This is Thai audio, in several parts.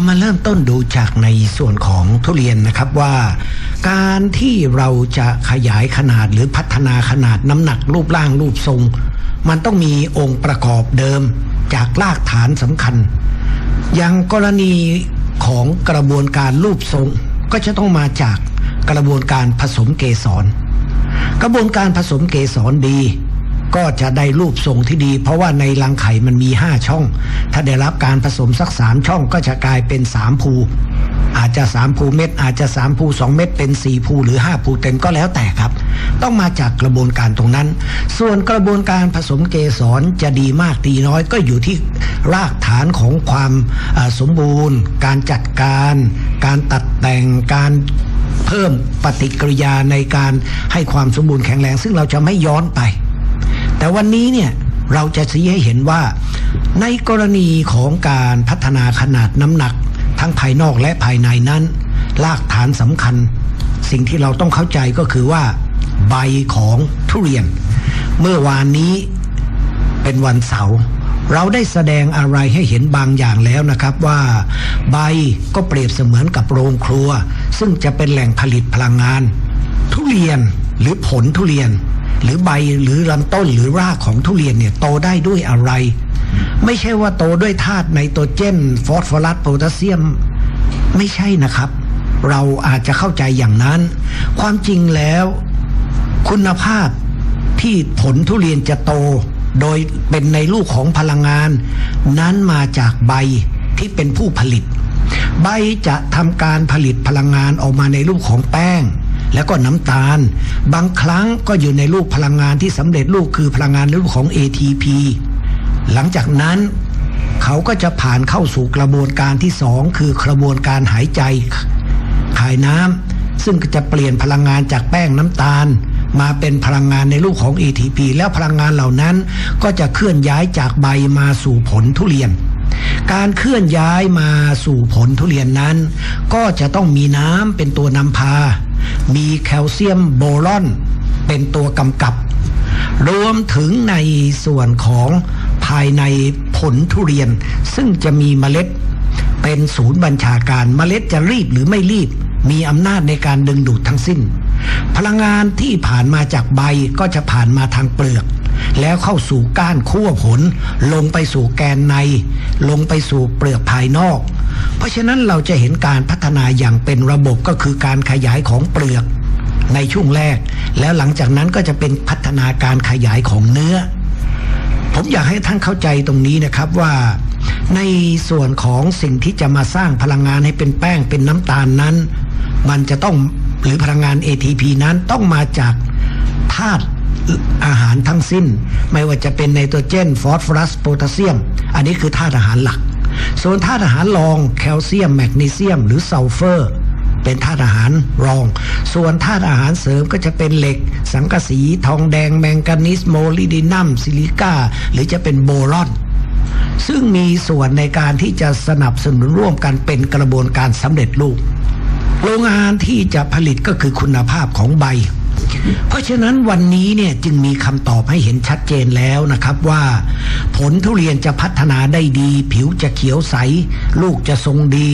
เรามาเริ่มต้นดูจากในส่วนของทุเรียนนะครับว่า การที่เราจะขยายขนาดหรือพัฒนาขนาดน้ำหนักรูปร่างรูปทรง มันต้องมีองค์ประกอบเดิมจากรากฐานสำคัญ อย่างกรณีของกระบวนการรูปทรงก็จะต้องมาจากกระบวนการผสมเกสร กระบวนการผสมเกสรดี ก็จะได้รูปทรงที่ดี เพราะว่าในรังไข่มันมี 5 ช่อง ถ้าได้รับการผสมสัก 3 ช่องก็จะกลายเป็น 3 ภู อาจจะ 3 ภูเม็ดอาจจะ 3 ภู 2 เม็ดเป็น 4 ภูหรือ 5 ภูเต็มก็แล้วแต่ครับ ต้องมาจากกระบวนการตรงนั้น ส่วนกระบวนการผสมเกสรจะดีมากดีน้อยก็อยู่ที่รากฐานของความสมบูรณ์ การจัดการ การตัดแต่งการเพิ่มปฏิกิริยาในการให้ความสมบูรณ์แข็งแรง ซึ่งเราจะไม่ย้อนไป แต่วันนี้เนี่ยเราจะชี้ให้เห็นว่า ในกรณีของการพัฒนาขนาดน้ำหนัก ทั้งภายนอกและภายในนั้นรากฐานสำคัญ สิ่งที่เราต้องเข้าใจก็คือว่า ใบของทุเรียน เมื่อวานนี้เป็นวันเสาร์เราได้แสดงอะไรให้เห็นบางอย่างแล้วนะครับว่า ใบก็เปรียบเสมือนกับโรงครัว ซึ่งจะเป็นแหล่งผลิตพลังงาน ทุเรียนหรือผลทุเรียน หรือใบหรือลำต้นหรือรากของทุเรียนเนี่ยโตได้ด้วยอะไร ไม่ใช่ว่าโตด้วยธาตุไนโตรเจน ฟอสฟอรัสโพแทสเซียม ไม่ใช่นะครับ เราอาจจะเข้าใจอย่างนั้น ความจริงแล้วคุณภาพที่ผลทุเรียนจะโต โดยเป็นในลูกของพลังงาน นั้นมาจากใบที่เป็นผู้ผลิต ใบจะทำการผลิตพลังงานออกมาในรูปของแป้ง แล้วก็น้ำตาล บางครั้งก็อยู่ในรูปพลังงานที่สำเร็จรูปคือพลังงานในรูปของ ATP หลังจากนั้นเขาก็จะผ่านเข้าสู่กระบวนการที่สองคือกระบวนการหายใจขายน้ำซึ่งจะเปลี่ยนพลังงานจากแป้งน้ำตาล มาเป็นพลังงานในรูปของ ATP แล้วพลังงานเหล่านั้นก็จะเคลื่อนย้ายจากใบมาสู่ผลทุเรียน การเคลื่อนย้ายมาสู่ผลทุเรียนนั้น ก็จะต้องมีน้ำเป็นตัวนำพา มีแคลเซียมโบรอน เป็นตัวกำกับ รวมถึงในส่วนของภายในผลทุเรียน ซึ่งจะมีเมล็ด เป็นศูนย์บัญชาการเมล็ดจะรีบหรือไม่รีบ มีอำนาจในการดึงดูดทั้งสิ้น พลังงานที่ผ่านมาจากใบก็จะผ่านมาทางเปลือกแล้วเข้าสู่ก้านขั้วผล ลงไปสู่แกนใน ลงไปสู่เปลือกภายนอก เพราะฉะนั้นเราจะเห็นการพัฒนาอย่างเป็นระบบก็คือการขยายของเปลือกในช่วงแรก แล้วหลังจากนั้นก็จะเป็นพัฒนาการขยายของเนื้อ ผมอยากให้ท่านเข้าใจตรงนี้นะครับว่า ในส่วนของสิ่งที่จะมาสร้างพลังงานให้เป็นแป้งเป็นน้ำตาลนั้น มันจะต้องหรือพลังงาน ATP นั้นต้องมาจากธาตุอาหารทั้งสิ้น ไม่ว่าจะเป็นไนโตรเจน ฟอสฟอรัสโพแทสเซียม อันนี้คือธาตุอาหารหลัก ส่วนธาตุอาหารรองแคลเซียมแมกนีเซียม หรือซัลเฟอร์ เป็นธาตุอาหารรอง ส่วนธาตุอาหารเสริมก็จะเป็นเหล็ก สังกะสี ทองแดง แมงกานีสโมลิดินัมซิลิก้า หรือจะเป็นโบรอนซึ่งมีส่วนในการที่จะสนับสนุนร่วมกันเป็นกระบวนการสำเร็จรูป โรงงานที่จะผลิตก็คือคุณภาพของใบ เพราะฉะนั้นวันนี้เนี่ยจึงมีคำตอบให้เห็นชัดเจนแล้วนะครับว่า ผลทุเรียนจะพัฒนาได้ดี ผิวจะเขียวใส ลูกจะทรงดี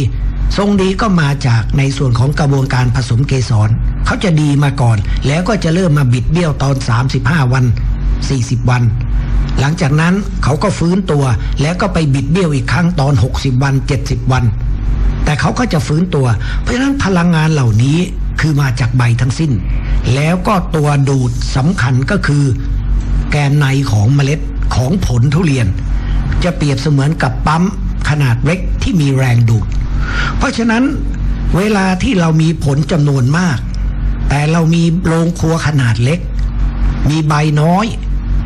ทรงดีก็มาจากในส่วนของกระบวนการผสมเกสรเขาจะดีมาก่อน แล้วก็จะเริ่มมาบิดเบี้ยวตอน 35 วัน 40 วันหลังจากนั้นเขาก็ฟื้นตัวแล้วก็ไปบิดเบี้ยวอีกครั้งตอน 60 วัน 70 วัน แต่เขาก็จะฟื้นตัว เพราะฉะนั้นพลังงานเหล่านี้ คือมาจากใบทั้งสิ้น แล้วก็ตัวดูดสำคัญก็คือ แกนในของเมล็ดของผลทุเรียน จะเปรียบเสมือนกับปั๊มขนาดเล็กที่มีแรงดูด เพราะฉะนั้นเวลาที่เรามีผลจำนวนมาก แต่เรามีโรงครัวขนาดเล็ก มีใบน้อย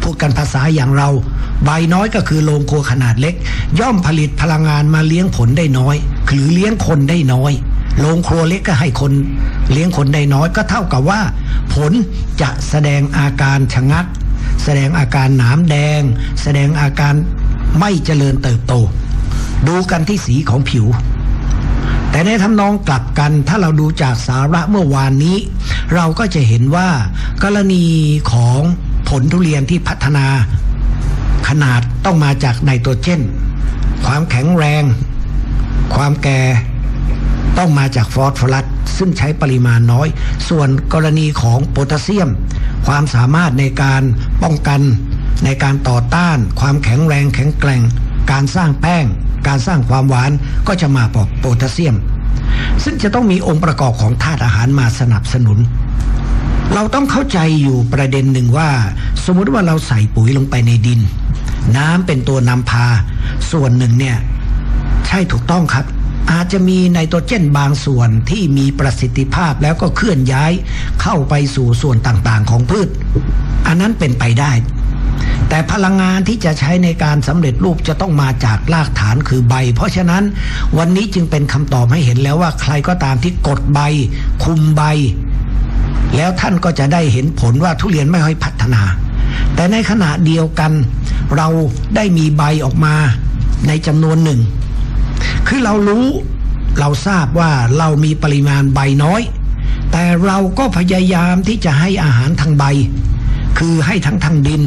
พูดกันภาษาอย่างเรา ใบน้อยก็คือโรงครัวขนาดเล็ก ย่อมผลิตพลังงานมาเลี้ยงผลได้น้อย หรือเลี้ยงคนได้น้อย โรงครัวเล็กก็ให้คนเลี้ยงคนได้น้อยก็เท่ากับว่า ผลจะแสดงอาการชะงัก แสดงอาการหนามแดง แสดงอาการไม่เจริญเติบโต ดูกันที่สีของผิว แต่ในทำนองกลับกันถ้าเราดูจากสาระเมื่อวานนี้ เราก็จะเห็นว่า กรณีของผลทุเรียนที่พัฒนาขนาดต้องมาจากไนโตรเจน ความแข็งแรง ความแก่ ต้องมาจากฟอสฟอรัสซึ่งใช้ปริมาณน้อย ส่วนกรณีของโพแทสเซียม ความสามารถในการป้องกันในการต่อต้าน ความแข็งแรงแข็งแกร่ง การสร้างแป้ง การสร้างความหวานก็จะมาจากโพแทสเซียม ซึ่งจะต้องมีองค์ประกอบของธาตุอาหารมาสนับสนุน เราต้องเข้าใจอยู่ประเด็นหนึ่งว่า สมมุติว่าเราใส่ปุ๋ยลงไปในดิน น้ำเป็นตัวนำพา ส่วนหนึ่งเนี่ยใช่ถูกต้องครับ อาจจะมีไนโตรเจนบางส่วนที่มีประสิทธิภาพแล้วก็เคลื่อนย้ายเข้าไปสู่ส่วนต่างๆ ของพืช อันนั้นเป็นไปได้ แต่พลังงานที่จะใช้ในการสำเร็จรูปจะต้องมาจากรากฐานคือใบ เพราะฉะนั้นวันนี้จึงเป็นคำตอบให้เห็นแล้วว่าใครก็ตามที่กดใบ คุมใบ แล้วท่านก็จะได้เห็นผลว่าทุเรียนไม่ค่อยพัฒนา แต่ในขณะเดียวกัน เราได้มีใบออกมาในจำนวนหนึ่ง คือเรารู้เราทราบว่าเรามีปริมาณใบน้อย แต่เราก็พยายามที่จะให้อาหารทางใบ คือให้ทั้งทางดิน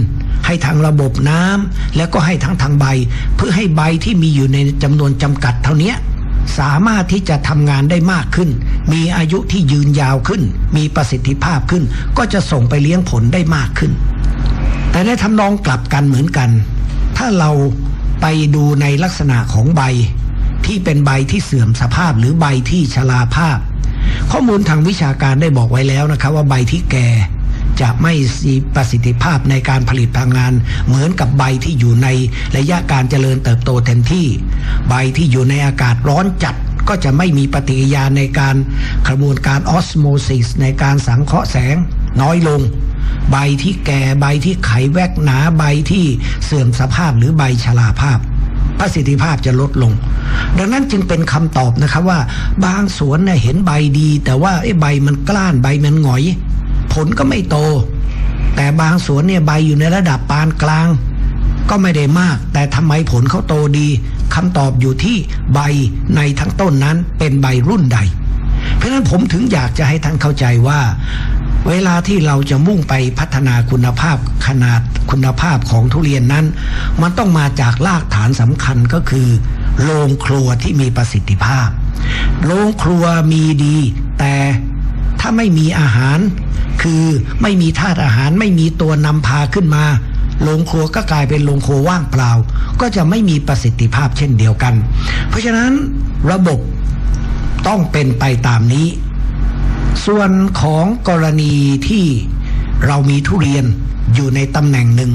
ให้ทางระบบน้ำแล้วก็ให้ทั้งทางใบ เพื่อให้ใบที่มีอยู่ในจำนวนจำกัดเท่านี้สามารถที่จะทำงานได้มากขึ้น มีอายุที่ยืนยาวขึ้น มีประสิทธิภาพขึ้น ก็จะส่งไปเลี้ยงผลได้มากขึ้น แต่ในทำนองกลับกันเหมือนกัน ถ้าเราไปดูในลักษณะของใบ ที่เป็นใบที่เสื่อมสภาพหรือใบที่ชราภาพ ข้อมูลทางวิชาการได้บอกไว้แล้วนะครับว่าใบที่แก่จะไม่มีประสิทธิภาพในการผลิตพลังงาน เหมือนกับใบที่อยู่ในระยะการเจริญเติบโตเต็มที่ ใบที่อยู่ในอากาศร้อนจัดก็จะไม่มีปฏิกิริยาในการกระบวนการออสโมซิสในการสังเคราะห์แสงน้อยลง ใบที่แก่ใบที่ไขแวกหนาใบที่เสื่อมสภาพหรือใบชราภาพ ประสิทธิภาพจะลดลง ดังนั้นจึงเป็นคำตอบนะครับว่าบางสวนเนี่ยเห็นใบดี แต่ว่าไอ้ใบมันกล้านใบมันหงอย ผลก็ไม่โต แต่บางสวนเนี่ยใบอยู่ในระดับปานกลาง ก็ไม่ได้มาก แต่ทำไมผลเขาโตดีคำตอบอยู่ที่ใบในทั้งต้นนั้นเป็นใบรุ่นใด เพราะฉะนั้นผมถึงอยากจะให้ท่านเข้าใจว่า เวลาที่เราจะมุ่งไปพัฒนาคุณภาพขนาดคุณภาพของทุเรียนนั้น มันต้องมาจากรากฐานสำคัญก็คือโรงครัวที่มีประสิทธิภาพโรงครัวมีดี แต่ถ้าไม่มีอาหาร คือไม่มีธาตุอาหารไม่มีตัวนำพาขึ้นมาโรงครัวก็กลายเป็นโรงครัวว่างเปล่า ก็จะไม่มีประสิทธิภาพเช่นเดียวกัน เพราะฉะนั้นระบบต้องเป็นไปตามนี้ ส่วนของกรณีที่เรามีทุเรียนอยู่ในตำแหน่งหนึ่ง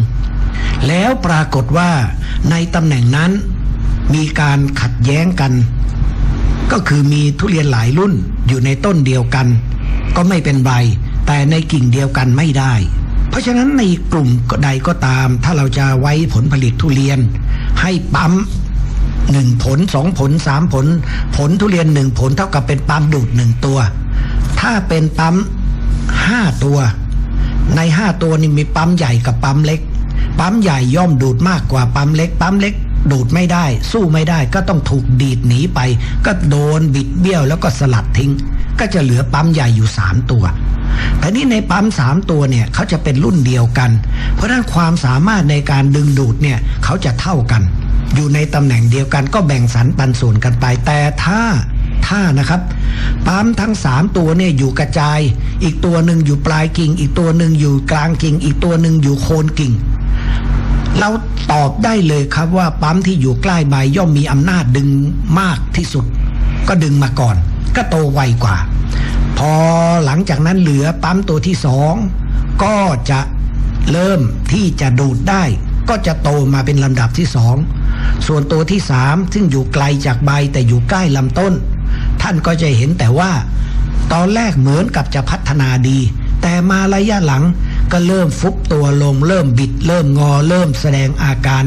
แล้วปรากฏว่าในตำแหน่งนั้นมีการขัดแย้งกัน ก็คือมีทุเรียนหลายรุ่นอยู่ในต้นเดียวกัน ก็ไม่เป็นไรแต่ในกิ่งเดียวกันไม่ได้ เพราะฉะนั้นในกลุ่มใดก็ตาม ถ้าเราจะไว้ผลผลิตทุเรียน ให้ปั๊มหนึ่งผลสองผลสามผล ผลทุเรียนหนึ่งผลเท่ากับเป็นปั๊มดูดหนึ่งตัว ถ้าเป็นปั๊มห้าตัว ในห้าตัวนี่มีปั๊มใหญ่กับปั๊มเล็ก ปั๊มใหญ่ย่อมดูดมากกว่าปั๊มเล็ก ปั๊มเล็กดูดไม่ได้ สู้ไม่ได้ก็ต้องถูกดีดหนีไป ก็โดนบิดเบี้ยวแล้วก็สลัดทิ้ง ก็จะเหลือปั๊มใหญ่อยู่สามตัวแต่นี่ในปั๊มสามตัวเนี่ยเขาจะเป็นรุ่นเดียวกัน เพราะฉะนั้นความสามารถในการดึงดูดเนี่ยเขาจะเท่ากัน อยู่ในตำแหน่งเดียวกันก็แบ่งสรรปันส่วนกันไปแต่ถ้า ถ้านะครับปั๊มทั้งสามตัวเนี่ยอยู่กระจาย อีกตัวหนึ่งอยู่ปลายกิ่ง อีกตัวหนึ่งอยู่กลางกิ่ง อีกตัวหนึ่งอยู่โคนกิ่ง เราตอบได้เลยครับว่าปั๊มที่อยู่ใกล้ใบย่อมมีอำนาจดึงมากที่สุด ก็ดึงมาก่อน ก็โตไวกว่า พอหลังจากนั้นเหลือปั๊มตัวที่สองก็จะเริ่มที่จะดูดได้ ก็จะโตมาเป็นลำดับที่สองส่วนตัวที่สามซึ่งอยู่ไกลจากใบแต่อยู่ใกล้ลำต้นานก็จะเห็นแต่ว่า ตอนแรกเหมือนกับจะพัฒนาดี แต่มาระยะหลังก็เริ่มฟุบตัวลง เริ่มบิด เริ่มงอ เริ่มแสดงอาการ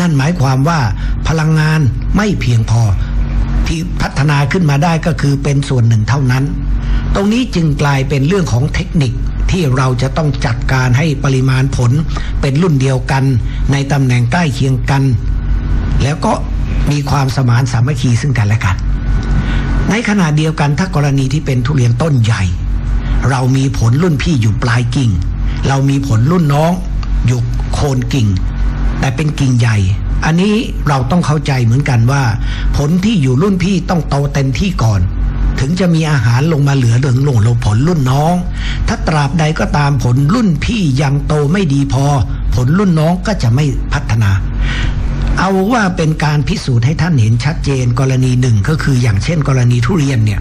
นั่นหมายความว่าพลังงานไม่เพียงพอที่พัฒนาขึ้นมาได้ก็คือเป็นส่วนหนึ่งเท่านั้น ตรงนี้จึงกลายเป็นเรื่องของเทคนิคที่เราจะต้องจัดการให้ปริมาณผลเป็นรุ่นเดียวกัน ในตำแหน่งใกล้เคียงกัน แล้วก็มีความสมานสามัคคีซึ่งกันและกัน ในขณะเดียวกันถ้ากรณีที่เป็นทุเรียนต้นใหญ่ เรามีผลรุ่นพี่อยู่ปลายกิ่ง เรามีผลรุ่นน้องอยู่โคนกิ่ง แต่เป็นกิ่งใหญ่ อันนี้เราต้องเข้าใจเหมือนกันว่า ผลที่อยู่รุ่นพี่ต้องโตเต็มที่ก่อน ถึงจะมีอาหารลงมาเหลือเหลืองลงลงผลรุ่นน้อง ถ้าตราบใดก็ตามผลรุ่นพี่ยังโตไม่ดีพอ ผลรุ่นน้องก็จะไม่พัฒนา เอาว่าเป็นการพิสูจน์ให้ท่านเห็นชัดเจนกรณีหนึ่งก็คืออย่างเช่น กรณีทุเรียนเนี่ย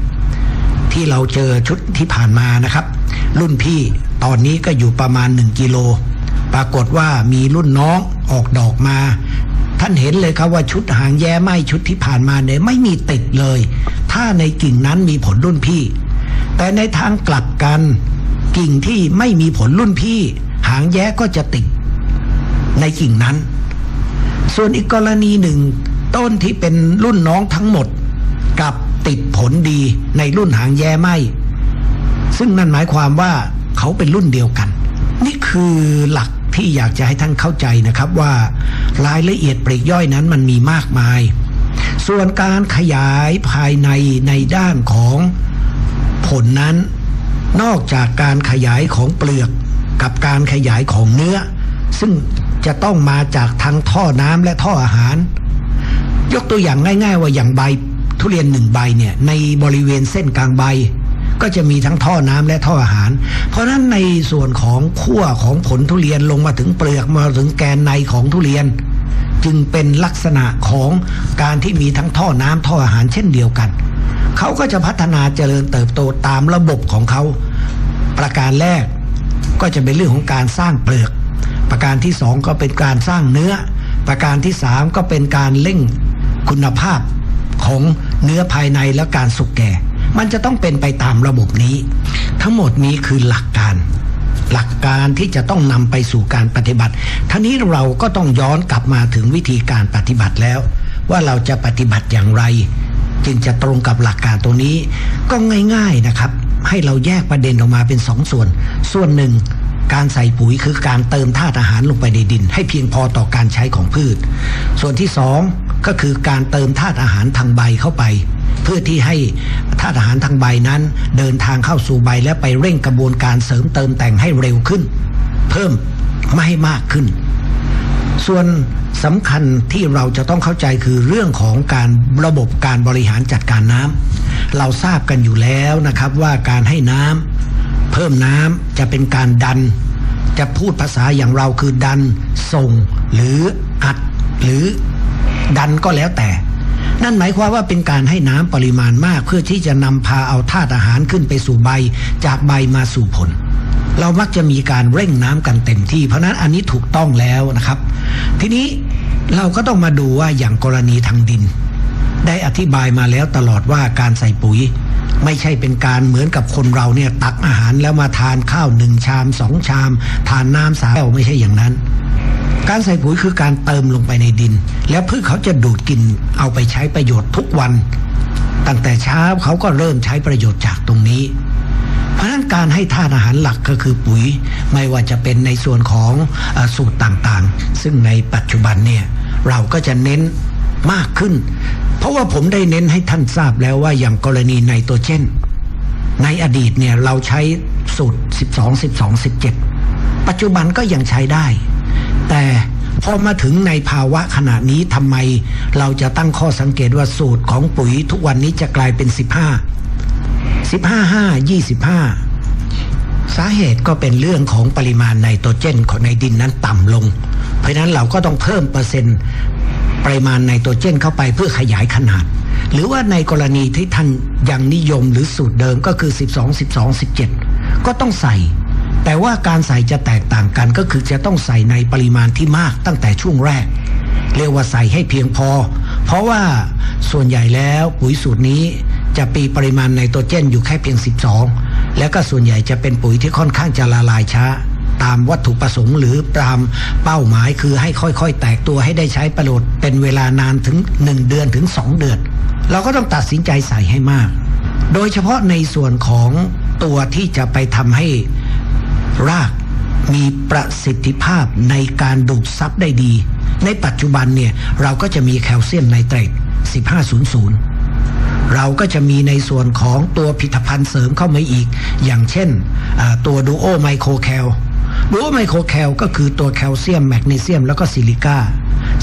ที่เราเจอชุดที่ผ่านมานะครับ รุ่นพี่ตอนนี้ก็อยู่ประมาณ 1กิโลปรากฏว่ามีรุ่นน้องออกดอกมา ท่านเห็นเลยครับว่าชุดหางแย้ไหมชุดที่ผ่านมาเนี่ยไม่มีติดเลย ถ้าในกิ่งนั้นมีผลรุ่นพี่ แต่ในทางกลับกันกิ่งที่ไม่มีผลรุ่นพี่ หางแย้ก็จะติดในกิ่งนั้น ส่วนอีกกรณีหนึ่ง ต้นที่เป็นรุ่นน้องทั้งหมดกับติดผลดีในรุ่นหางแย้ไหมซึ่งนั่นหมายความว่าเขาเป็นรุ่นเดียวกัน นี่คือหลักที่อยากจะให้ท่านเข้าใจนะครับว่ารายละเอียดปลีกย่อยนั้นมันมีมากมาย ส่วนการขยายภายในในด้านของผลนั้น นอกจากการขยายของเปลือกกับการขยายของเนื้อ ซึ่ง จะต้องมาจากทั้งท่อน้ำและท่ออาหาร ยกตัวอย่างง่าย ๆ ว่าอย่างใบทุเรียนหนึ่งใบเนี่ยในบริเวณเส้นกลางใบ ก็จะมีทั้งท่อน้ำและท่ออาหาร เพราะฉะนั้นในส่วนของขั้วของผลทุเรียนลงมาถึงเปลือกมาถึงแกนในของทุเรียน จึงเป็นลักษณะของการที่มีทั้งท่อน้ำท่ออาหารเช่นเดียวกัน เขาก็จะพัฒนาเจริญเติบโตตามระบบของเขา ประการแรกก็จะเป็นเรื่องของการสร้างเปลือก ประการที่สองก็เป็นการสร้างเนื้อ ประการที่สามก็เป็นการเร่งคุณภาพของเนื้อภายในและการสุกแก่ มันจะต้องเป็นไปตามระบบนี้ ทั้งหมดนี้คือหลักการ หลักการที่จะต้องนำไปสู่การปฏิบัติท่านี้เราก็ต้องย้อนกลับมาถึงวิธีการปฏิบัติแล้ว ว่าเราจะปฏิบัติอย่างไร จึงจะตรงกับหลักการตัวนี้ ก็ง่าย ๆนะครับ ให้เราแยกประเด็นออกมาเป็นสองส่วน ส่วนหนึ่ง การใส่ปุ๋ยคือการเติมธาตุอาหารลงไปในดิน ให้เพียงพอต่อการใช้ของพืช ส่วนที่สองก็คือการเติมธาตุอาหารทางใบเข้าไป เพื่อที่ให้ธาตุอาหารทางใบนั้น เดินทางเข้าสู่ใบและไปเร่งกระบวนการเสริมเติมแต่งให้เร็วขึ้น เพิ่มไม่ให้มากขึ้น ส่วนสำคัญที่เราจะต้องเข้าใจคือเรื่องของการระบบการบริหารจัดการน้ำเราทราบกันอยู่แล้วนะครับว่าการให้น้ำ เพิ่มน้ำจะเป็นการดัน จะพูดภาษาอย่างเราคือดันส่ง หรืออัด หรือดันก็แล้วแต่ นั่นหมายความว่าเป็นการให้น้ำปริมาณมาก เพื่อที่จะนำพาเอาธาตุอาหารขึ้นไปสู่ใบ จากใบมาสู่ผล เรามักจะมีการเร่งน้ำกันเต็มที่ เพราะนั้นอันนี้ถูกต้องแล้วนะครับ ทีนี้เราก็ต้องมาดูว่าอย่างกรณีทางดิน ได้อธิบายมาแล้วตลอดว่าการใส่ปุ๋ย ไม่ใช่เป็นการเหมือนกับคนเราเนี่ยตักอาหารแล้วมาทานข้าวหนึ่งชามสองชาม ทานน้ำสาแก้วไม่ใช่อย่างนั้น การใส่ปุ๋ยคือการเติมลงไปในดิน แล้วพืชเขาจะดูดกินเอาไปใช้ประโยชน์ทุกวัน ตั้งแต่เช้าเขาก็เริ่มใช้ประโยชน์จากตรงนี้เพราะฉะนั้นการให้ธาตุอาหารหลักก็คือปุ๋ย ไม่ว่าจะเป็นในส่วนของอสูตรต่างๆ ซึ่งในปัจจุบันเนี่ยเราก็จะเน้น มากขึ้น เพราะว่าผมได้เน้นให้ท่านทราบแล้วว่าอย่างกรณีไนโตรเจนในอดีตเนี่ยเราใช้สูตร 12 12 17 ปัจจุบันก็ยังใช้ได้ แต่พอมาถึงในภาวะขณะนี้ทำไมเราจะตั้งข้อสังเกตว่าสูตรของปุ๋ยทุกวันนี้จะกลายเป็น 15 15 5 25สาเหตุก็เป็นเรื่องของปริมาณไนโตรเจนของในดินนั้นต่ำลง เพราะฉะนั้นเราก็ต้องเพิ่มเปอร์เซ็นต์ ปริมาณไนโตรเจนเข้าไปเพื่อขยายขนาด หรือว่าในกรณีที่ท่านยังนิยมหรือสูตรเดิมก็คือ 12 12 17 ก็ต้องใส่ แต่ว่าการใส่จะแตกต่างกันก็คือจะต้องใส่ในปริมาณที่มากตั้งแต่ช่วงแรก เรียกว่าใส่ให้เพียงพอ เพราะว่าส่วนใหญ่แล้วปุ๋ยสูตรนี้จะปีปริมาณไนโตรเจนอยู่แค่เพียง 12 แล้วก็ส่วนใหญ่จะเป็นปุ๋ยที่ค่อนข้างจะละลายช้า ตามวัตถุประสงค์หรือตามเป้าหมายคือให้ค่อยๆ แตกตัวให้ได้ใช้ประโยชน์เป็นเวลานานถึง 1 เดือนถึง 2 เดือน เราก็ต้องตัดสินใจใส่ให้มาก โดยเฉพาะในส่วนของตัวที่จะไปทำให้รากมีประสิทธิภาพในการดูดซับได้ดี ในปัจจุบันเนี่ยเราก็จะมีแคลเซียมไนเตรต1500 เราก็จะมีในส่วนของตัวผลิตภัณฑ์เสริมเข้ามาอีก อย่างเช่นตัวดูโอไมโครแคล ดูโอไมโครแคลก็คือตัวแคลเซียมแมกนีเซียมแล้วก็ซิลิก้า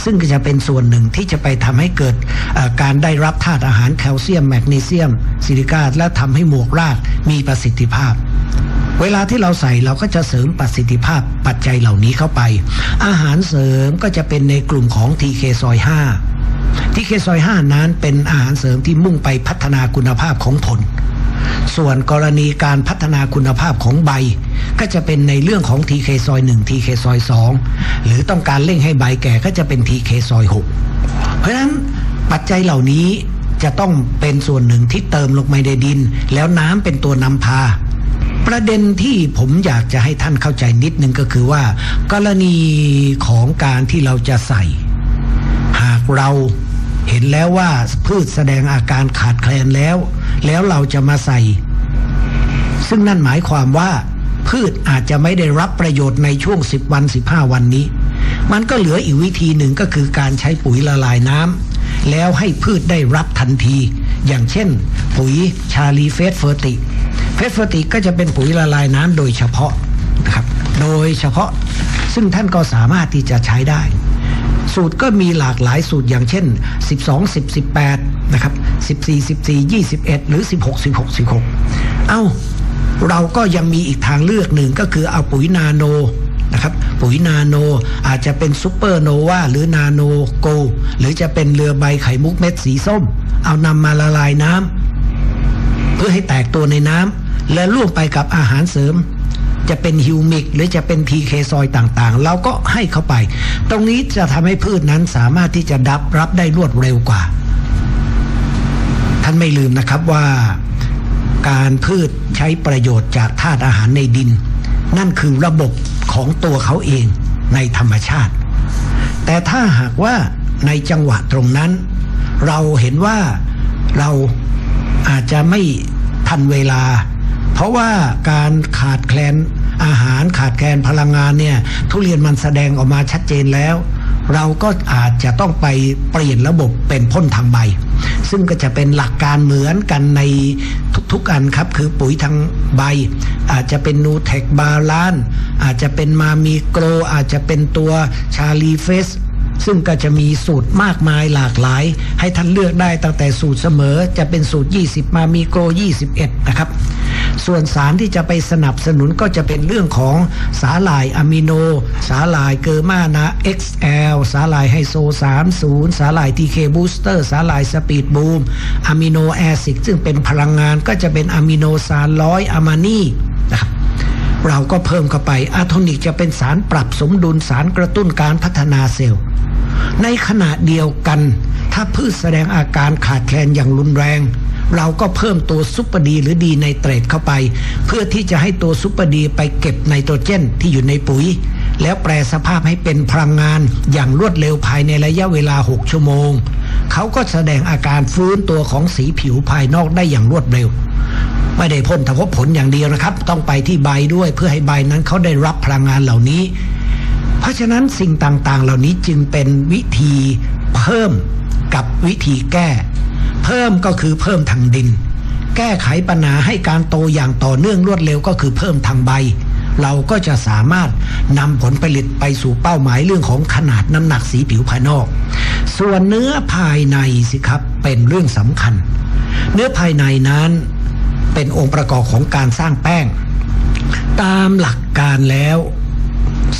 ซึ่งก็จะเป็นส่วนหนึ่งที่จะไปทำให้เกิดการได้รับธาตุอาหารแคลเซียมแมกนีเซียมซิลิกาและทำให้หมวกรากมีประสิทธิภาพ เวลาที่เราใส่เราก็จะเสริมประสิทธิภาพปัจจัยเหล่านี้เข้าไป อาหารเสริมก็จะเป็นในกลุ่มของ TK ซอย5 TK ซอย5นั้นเป็นอาหารเสริมที่มุ่งไปพัฒนาคุณภาพของผล ส่วนกรณีการพัฒนาคุณภาพของใบ ก็จะเป็นในเรื่องของ TK ซอย1 TK ซอย2หรือต้องการเร่งให้ใบแก่ก็จะเป็น TK ซอย6เพราะฉะนั้นปัจจัยเหล่านี้จะต้องเป็นส่วนหนึ่งที่เติมลงไปในดิน แล้วน้ำเป็นตัวนำพา ประเด็นที่ผมอยากจะให้ท่านเข้าใจนิดนึงก็คือว่า กรณีของการที่เราจะใส่ หากเราเห็นแล้วว่าพืชแสดงอาการขาดแคลนแล้ว แล้วเราจะมาใส่ ซึ่งนั่นหมายความว่า พืชอาจจะไม่ได้รับประโยชน์ในช่วง 10 วัน 15 วันนี้ มันก็เหลืออีกวิธีหนึ่งก็คือการใช้ปุ๋ยละลายน้ำแล้วให้พืชได้รับทันที อย่างเช่น ปุ๋ยชาลีเฟสเฟอร์ติเฟสเฟอร์ติก็จะเป็นปุ๋ยละลายน้ำโดยเฉพาะนะครับ โดยเฉพาะซึ่งท่านก็สามารถที่จะใช้ได้ สูตรก็มีหลากหลายสูตรอย่างเช่น 12 10 18 นะครับ 14 14 21 หรือ 16 16 16 เอ้า เราก็ยังมีอีกทางเลือกหนึ่งก็คือเอาปุ๋ยนาโนนะครับปุ๋ยนาโนอาจจะเป็นซูเปอร์โนวาหรือนาโนโก หรือจะเป็นเรือใบไข่มุกเม็ดสีส้ม เอานำมาละลายน้ำเพื่อให้แตกตัวในน้ำและร่วมไปกับอาหารเสริม จะเป็นฮิวมิกหรือจะเป็นทีเคซอยต่างๆ เราก็ให้เข้าไป ตรงนี้จะทำให้พืชนั้นสามารถที่จะดับรับได้รวดเร็วกว่า ท่านไม่ลืมนะครับว่าการพืชใช้ประโยชน์จากธาตุอาหารในดิน นั่นคือระบบของตัวเขาเองในธรรมชาติ แต่ถ้าหากว่าในจังหวะตรงนั้น เราเห็นว่าเราอาจจะไม่ทันเวลา เพราะว่าการขาดแคลนอาหารขาดแคลนพลังงานเนี่ยทุเรียนมันแสดงออกมาชัดเจนแล้ว เราก็อาจจะต้องไปเปลี่ยนระบบเป็นพ่นทางใบ ซึ่งก็จะเป็นหลักการเหมือนกันในทุกๆอันครับ คือปุ๋ยทางใบ อาจจะเป็นนูเทคบาลานอาจจะเป็นมามีโกรอาจจะเป็นตัวชาลีเฟสซึ่งก็จะมีสูตรมากมายหลากหลาย ให้ท่านเลือกได้ตั้งแต่สูตรเสมอจะเป็นสูตร 20 มามีโกร21 นะครับ ส่วนสารที่จะไปสนับสนุนก็จะเป็นเรื่องของสาหร่ายอะมิโน สาหร่ายเกอร์มานา XL สาหร่ายไฮโซ 30 สาหร่าย TK Booster สาหร่ายสปีดบูมอะมิโนแอซิดซึ่งเป็นพลังงานก็จะเป็นอะมิโนซานร้อยอะมานีนะครับเราก็เพิ่มเข้าไปอะโทนิกจะเป็นสารปรับสมดุลสารกระตุ้นการพัฒนาเซลล์ ในขณะเดียวกัน ถ้าพืชแสดงอาการขาดแคลนอย่างรุนแรง เราก็เพิ่มตัวซุปเปอร์ดีหรือดีไนเตรตเข้าไป เพื่อที่จะให้ตัวซุปเปอร์ดีไปเก็บไนโตรเจนที่อยู่ในปุ๋ย แล้วแปลสภาพให้เป็นพลังงานอย่างรวดเร็วภายในระยะเวลา 6 ชั่วโมง เขาก็แสดงอาการฟื้นตัวของสีผิวภายนอกได้อย่างรวดเร็วไม่ได้พ่นแต่ว่าผลอย่างเดียวนะครับ ต้องไปที่ใบด้วยเพื่อให้ใบนั้นเขาได้รับพลังงานเหล่านี้ เพราะฉะนั้นสิ่งต่างๆ เหล่านี้จึงเป็นวิธีเพิ่มกับวิธีแก้ เพิ่มก็คือเพิ่มทางดิน แก้ไขปัญหาให้การโตอย่างต่อเนื่องรวดเร็วก็คือเพิ่มทางใบ เราก็จะสามารถนำผลผลิตไปสู่เป้าหมายเรื่องของขนาดน้ำหนักสีผิวภายนอก ส่วนเนื้อภายในสิครับเป็นเรื่องสำคัญ เนื้อภายในนั้นเป็นองค์ประกอบของการสร้างแป้ง ตามหลักการแล้ว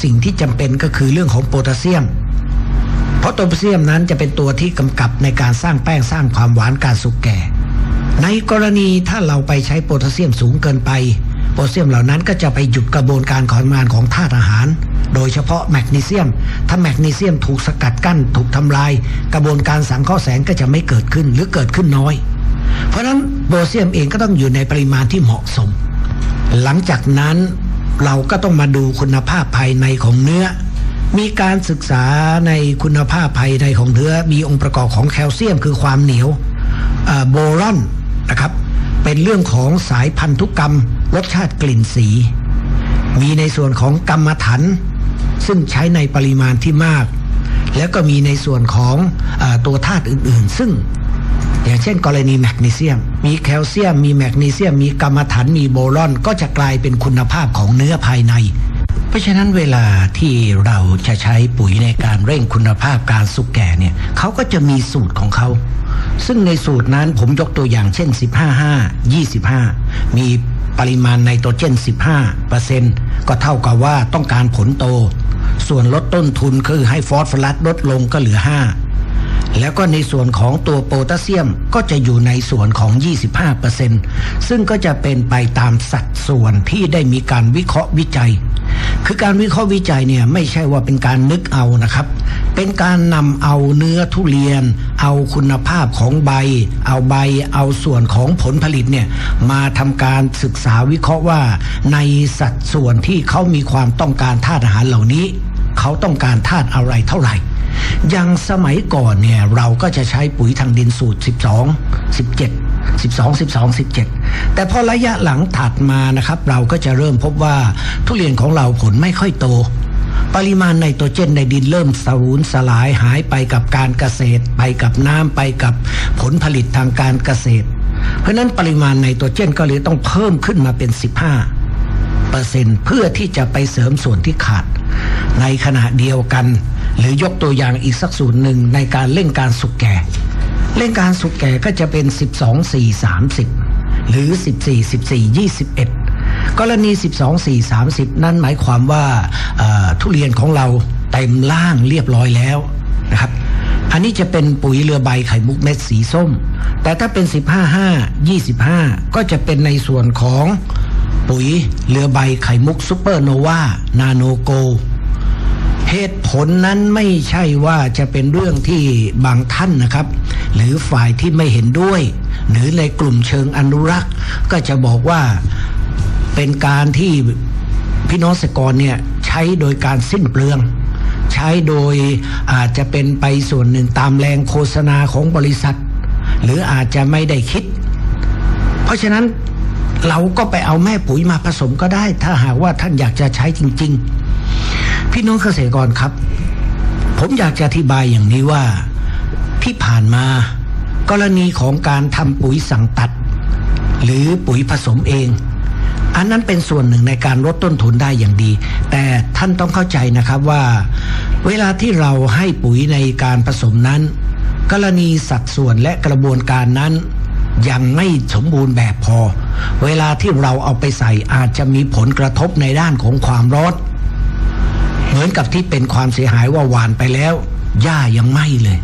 สิ่งที่จำเป็นก็คือเรื่องของโพแทสเซียม เพราะโพแทสเซียมนั้นจะเป็นตัวที่กำกับในการสร้างแป้งสร้างความหวานการสุกแก่ ในกรณีถ้าเราไปใช้โพแทสเซียมสูงเกินไป โพแทสเซียมเหล่านั้นก็จะไปหยุดกระบวนการของงานของธาตุอาหาร โดยเฉพาะแมกนีเซียม ถ้าแมกนีเซียมถูกสกัดกั้น ถูกทำลาย กระบวนการสังเคราะห์แสงก็จะไม่เกิดขึ้นหรือเกิดขึ้นน้อย เพราะนั้นโพแทสเซียมเองก็ต้องอยู่ในปริมาณที่เหมาะสม หลังจากนั้นเราก็ต้องมาดูคุณภาพภายในของเนื้อ มีการศึกษาในคุณภาพภายในของเนื้อมีองค์ประกอบของแคลเซียม คือความเหนียวโบรอนนะครับ เป็นเรื่องของสายพันธุกรรม รสชาติกลิ่นสี มีในส่วนของกรรมฐานซึ่งใช้ในปริมาณที่มาก แล้วก็มีในส่วนของอตัวธาตุอื่น ๆ ซึ่งอย่างเช่นกรณีแมกนีเซียม มีแคลเซียม มีแมกนีเซียม มีกรรมฐานมีโบรอน ก็จะกลายเป็นคุณภาพของเนื้อภายใน เพราะฉะนั้นเวลาที่เราจะใช้ปุ๋ยในการเร่งคุณภาพการสุกแก่เนี่ยเขาก็จะมีสูตรของเขา ซึ่งในสูตรนั้นผมยกตัวอย่างเช่น 15 5 25 มีปริมาณไนโตรเจน 15เปอร์เซ็นต์ก็เท่ากับว่าต้องการผลโต ส่วนลดต้นทุนคือให้ฟอสฟอรัสลดลงก็เหลือ 5 แล้วก็ในส่วนของตัวโพแทสเซียมก็จะอยู่ในส่วนของ 25%ซึ่งก็จะเป็นไปตามสัดส่วนที่ได้มีการวิเคราะห์วิจัย คือการวิเคราะห์วิจัยเนี่ยไม่ใช่ว่าเป็นการนึกเอานะครับ เป็นการนำเอาเนื้อทุเรียน เอาคุณภาพของใบ เอาใบ เอาส่วนของผลผลิตเนี่ยมาทำการศึกษาวิเคราะห์ว่า ในสัดส่วนที่เขามีความต้องการธาตุอาหารเหล่านี้ เขาต้องการธาตุอะไรเท่าไหร่ อย่างสมัยก่อนเนี่ยเราก็จะใช้ปุ๋ยทางดินสูตร 12 17 12 12 17 แต่พอระยะหลังถัดมานะครับ เราก็จะเริ่มพบว่าทุเรียนของเราผลไม่ค่อยโต ปริมาณไนโตรเจนในดินเริ่มสรูนสลายหายไปกับการเกษตร ไปกับน้ำไปกับผลผลิตทางการเกษตร เพราะฉะนั้นปริมาณไนโตรเจนก็เลยต้องเพิ่มขึ้นมาเป็น 15เปอร์เซ็นต์เพื่อที่จะไปเสริมส่วนที่ขาด ในขณะเดียวกัน หรือยกตัวอย่างอีกสักสูตรหนึ่งในการเร่งการสุกแก่เร่งการสุกแก่ก็จะเป็น 12 4 30 หรือ 14 14 21 กรณี 12 4 30 นั่นหมายความว่าทุเรียนของเราเต็มล่างเรียบร้อยแล้วนะครับอันนี้จะเป็นปุ๋ยเรือใบไข่มุกเม็ดสีส้ม แต่ถ้าเป็น 15 5 25 ก็จะเป็นในส่วนของปุ๋ยเรือใบไข่มุกซูเปอร์โนวานาโนโก เหตุผลนั้นไม่ใช่ว่าจะเป็นเรื่องที่บางท่านนะครับ หรือฝ่ายที่ไม่เห็นด้วย หรือในกลุ่มเชิงอนุรักษ์ ก็จะบอกว่าเป็นการที่พี่น้องเกษตรกรเนี่ยใช้โดยการสิ้นเปลือง ใช้โดยอาจจะเป็นไปส่วนหนึ่งตามแรงโฆษณาของบริษัท หรืออาจจะไม่ได้คิด เพราะฉะนั้นเราก็ไปเอาแม่ปุ๋ยมาผสมก็ได้ ถ้าหากว่าท่านอยากจะใช้จริง ๆ พี่น้องเกษตรกรครับ ผมอยากจะอธิบายอย่างนี้ว่าที่ผ่านมา กรณีของการทำปุ๋ยสั่งตัด หรือปุ๋ยผสมเอง อันนั้นเป็นส่วนหนึ่งในการลดต้นทุนได้อย่างดี แต่ท่านต้องเข้าใจนะครับว่า เวลาที่เราให้ปุ๋ยในการผสมนั้น กรณีสัดส่วนและกระบวนการนั้นยังไม่สมบูรณ์แบบพอ เวลาที่เราเอาไปใส่อาจจะมีผลกระทบในด้านของความร้อน เหมือนกับที่เป็นความเสียหายว่าหวานไปแล้วหญ้ายังไหม้เลย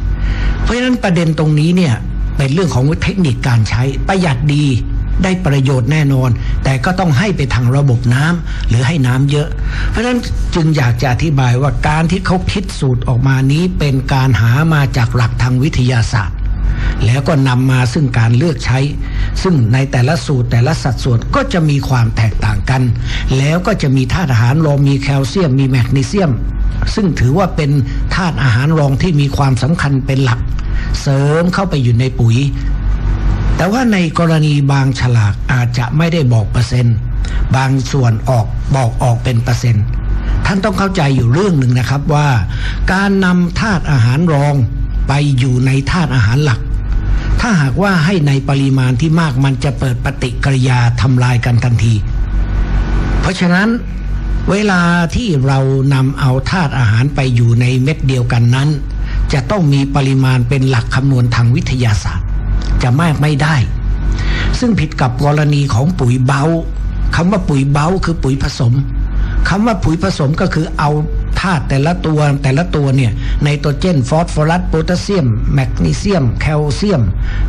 เพราะฉะนั้นประเด็นตรงนี้เนี่ยเป็นเรื่องของเทคนิคการใช้ประหยัดดีได้ประโยชน์แน่นอน แต่ก็ต้องให้ไปทางระบบน้ำหรือให้น้ำเยอะ เพราะฉะนั้นจึงอยากจะอธิบายว่าการที่เขาคิดสูตรออกมานี้เป็นการหามาจากหลักทางวิทยาศาสตร์ แล้วก็นำมาซึ่งการเลือกใช้ ซึ่งในแต่ละสูตรแต่ละสัดส่วนก็จะมีความแตกต่างกัน แล้วก็จะมีธาตุอาหารรองมีแคลเซียม มีแมกนีเซียม ซึ่งถือว่าเป็นธาตุอาหารรองที่มีความสำคัญเป็นหลัก เสริมเข้าไปอยู่ในปุ๋ย แต่ว่าในกรณีบางฉลากอาจจะไม่ได้บอกเปอร์เซ็นต์ บางส่วนออกบอกออกเป็นเปอร์เซ็นต์ท่านต้องเข้าใจอยู่เรื่องหนึ่งนะครับว่า การนำธาตุอาหารรองไปอยู่ในธาตุอาหารหลัก ถ้าหากว่าให้ในปริมาณที่มากมันจะเปิดปฏิกิริยาทำลายกันทันที เพราะฉะนั้นเวลาที่เรานำเอาธาตุอาหารไปอยู่ในเม็ดเดียวกันนั้น จะต้องมีปริมาณเป็นหลักคำนวณทางวิทยาศาสตร์ จะมากไม่ได้ ซึ่งผิดกับกรณีของปุ๋ยเบาคำว่าปุ๋ยเบาคือปุ๋ยผสมคำว่าปุ๋ยผสมก็คือเอา ธาตุแต่ละตัวแต่ละตัวเนี่ยไนโตรเจนฟอสฟอรัสโพแทสเซียม แมกนีเซียม แคลเซียม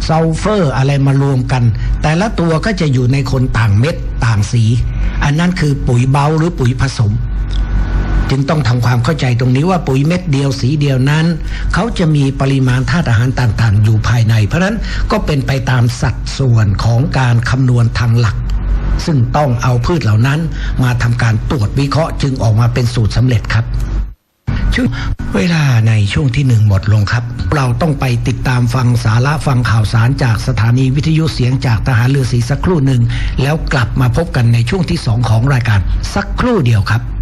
ซัลเฟอร์อะไรมารวมกัน แต่ละตัวก็จะอยู่ในคนต่างเม็ดต่างสี อันนั้นคือปุ๋ยเบาหรือปุ๋ยผสม จึงต้องทำความเข้าใจตรงนี้ว่าปุ๋ยเม็ดเดียวสีเดียวนั้น เขาจะมีปริมาณธาตุอาหารต่างๆ อยู่ภายใน เพราะฉะนั้นก็เป็นไปตามสัดส่วนของการคำนวณทางหลัก ซึ่งต้องเอาพืชเหล่านั้นมาทำการตรวจวิเคราะห์จึงออกมาเป็นสูตรสำเร็จครับช่วงเวลาในช่วงที่หนึ่งหมดลงครับ เราต้องไปติดตามฟังสาระฟังข่าวสารจากสถานีวิทยุเสียงจากทหารเรือสีสักครู่หนึ่ง แล้วกลับมาพบกันในช่วงที่สองของรายการสักครู่เดียวครับ